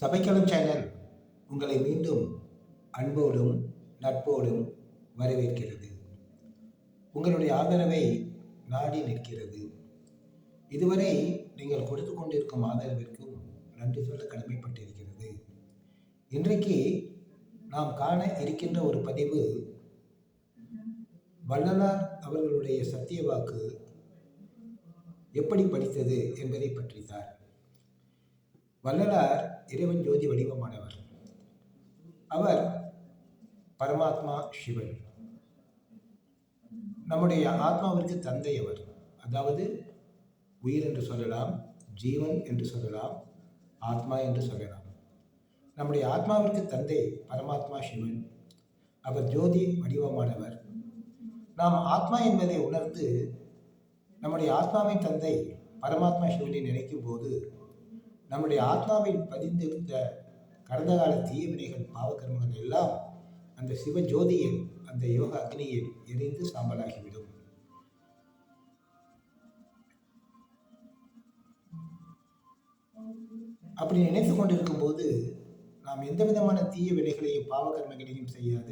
சபைக்களம் channel உங்களை மீண்டும் அன்போடும் நட்போடும் வரவேற்கிறது. உங்களுடைய ஆதரவை நாடி நிற்கிறது. இதுவரை நீங்கள் கொடுத்து கொண்டிருக்கும் ஆதரவிற்கும் நன்றி சொல்ல கடமைப்பட்டிருக்கிறது. இன்றைக்கு நாம் காண இருக்கின்ற ஒரு பதிவு வள்ளலார் அவர்களுடைய சத்திய வாக்கு எப்படி படித்தது என்பதை பற்றித்தான். வள்ளலார் இறைவன் ஜோதி வடிவமானவர். அவர் பரமாத்மா சிவன். நம்முடைய ஆத்மாவிற்கு தந்தை அவர். அதாவது உயிர் என்று சொல்லலாம் ஜீவன் என்று சொல்லலாம் ஆத்மா என்று சொல்லலாம். நம்முடைய ஆத்மாவிற்கு தந்தை பரமாத்மா சிவன். அவர் ஜோதி வடிவமானவர். நாம் ஆத்மா என்பதை உணர்ந்து நம்முடைய ஆத்மாவின் தந்தை பரமாத்மா சிவனை நினைக்கும் போது நம்முடைய ஆத்மாவில் பதிந்திருந்த கடந்த கால தீய வினைகள் பாவகர்மங்கள் எல்லாம் அந்த சிவ ஜோதியில் அந்த யோக அக்னியில் எரிந்து சாம்பலாகிவிடும். அப்படி நினைத்து கொண்டிருக்கும் போது நாம் எந்த விதமான தீய வினைகளையும் பாவகர்மங்களையும் செய்யாத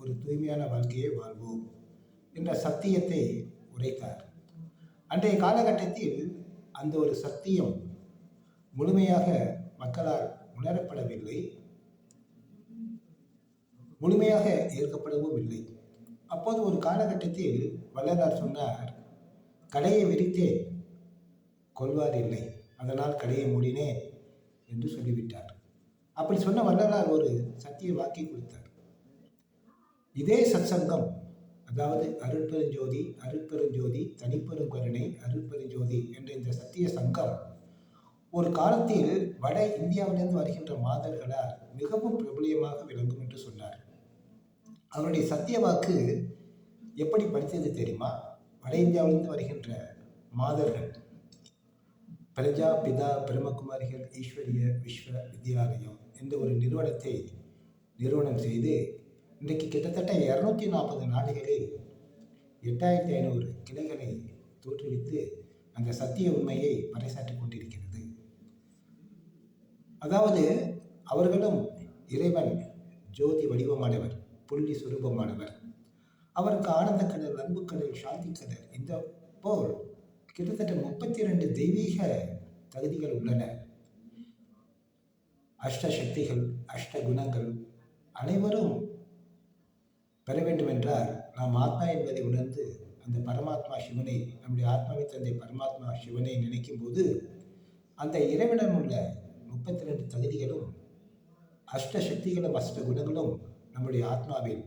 ஒரு தூய்மையான வாழ்க்கையை வாழ்வோம் என்ற சத்தியத்தை உரைத்தார். அன்றைய காலகட்டத்தில் அந்த ஒரு சத்தியம் முழுமையாக மக்களால் உணரப்படவில்லை. முழுமையாக ஏற்கப்படவும் இல்லை. அப்போது ஒரு காலகட்டத்தில் வள்ளலார் சொன்னார் கடையை விரித்தே கொள்வார் இல்லை. அதனால் கடையை மூடினேன் என்று சொல்லிவிட்டார். அப்படி சொன்ன வள்ளலார் ஒரு சத்திய வாக்கி கொடுத்தார். இதே சத்சங்கம் அதாவது அருட்பெருஞ்சோதி அருட்பெருஞ்சோதி தனிப்பெருங்கருணை அருட்பெருஞ்சோதி என்ற இந்த சத்திய சங்கம் ஒரு காலத்தில் வட இந்தியாவிலிருந்து வருகின்ற மாதர்களால் மிகவும் பிரபலியமாக விளங்கும் என்று சொன்னார். அவருடைய சத்திய வாக்கு எப்படி படித்தது தெரியுமா? வட இந்தியாவிலிருந்து வருகின்ற மாதர்கள். பிரஜா பிதா பிரம்மகுமாரிகள் ஈஸ்வரிய விஸ்வ வித்யாலயம் என்ற ஒரு நிறுவனத்தை நிறுவனம் செய்து இன்றைக்கு கிட்டத்தட்ட இரநூத்தி நாற்பது நாடுகளில் எட்டாயிரத்தி ஐநூறு கிளைகளை தோற்றுவித்து அந்த சத்திய உண்மையை பறைசாற்றி கொண்டிருக்கிறது. அதாவது அவர்களும் இறைவன் ஜோதி வடிவமானவர் புள்ளி சுரூபமானவர். அவருக்கு ஆனந்த கடல் அன்பு கடல் சாந்தி கடல் இந்த போல் கிட்டத்தட்ட முப்பத்தி ரெண்டு தெய்வீக தகுதிகள் உள்ளன. அஷ்ட சக்திகள் அஷ்ட குணங்கள் அனைவரும் பெற வேண்டுமென்றால் நாம் ஆத்மா என்பதை உணர்ந்து அந்த பரமாத்மா சிவனை நம்முடைய ஆத்மாவை தந்தை பரமாத்மா சிவனை நினைக்கும் போது அந்த இறைவனம் உள்ள முப்பத்தி ரெண்டு தகுதிகளும் அஷ்ட சக்திகளும் அஷ்ட குணங்களும் நம்முடைய ஆத்மாவில்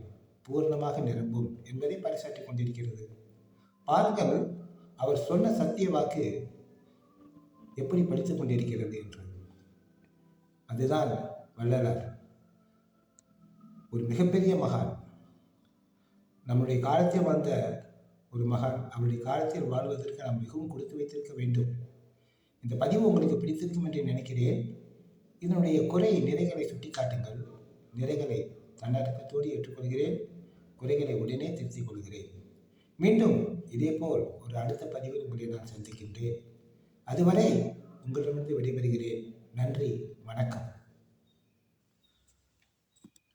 பூர்ணமாக நிரம்பும் என்பதை பறைசாற்றிக் கொண்டிருக்கிறது. பாருங்கள் அவர் சொன்ன சத்திய வாக்கு எப்படி படித்துக் கொண்டிருக்கிறது என்று. அதுதான் வள்ளலார். ஒரு மிகப்பெரிய மகான். நம்முடைய காலத்தில் வந்த ஒரு மகான் அவருடைய காலத்தில் வாழ்வதற்கு நாம் மிகவும் கொடுத்து வைத்திருக்க வேண்டும். இந்த பதிவு உங்களுக்கு பிடித்திருக்கும் என்று நினைக்கிறேன். இதனுடைய குறை நிறைகளை சுட்டிக்காட்டுங்கள். நிறைகளை தன்னடக்கத்தோடு ஏற்றுக்கொள்கிறேன். குறைகளை உடனே திருத்திக் கொள்கிறேன். மீண்டும் இதேபோல் ஒரு அடுத்த பதிவில் உங்களை நான் சந்திக்கின்றேன். அதுவரை உங்களிடமிருந்து விடைபெறுகிறேன். நன்றி. வணக்கம்.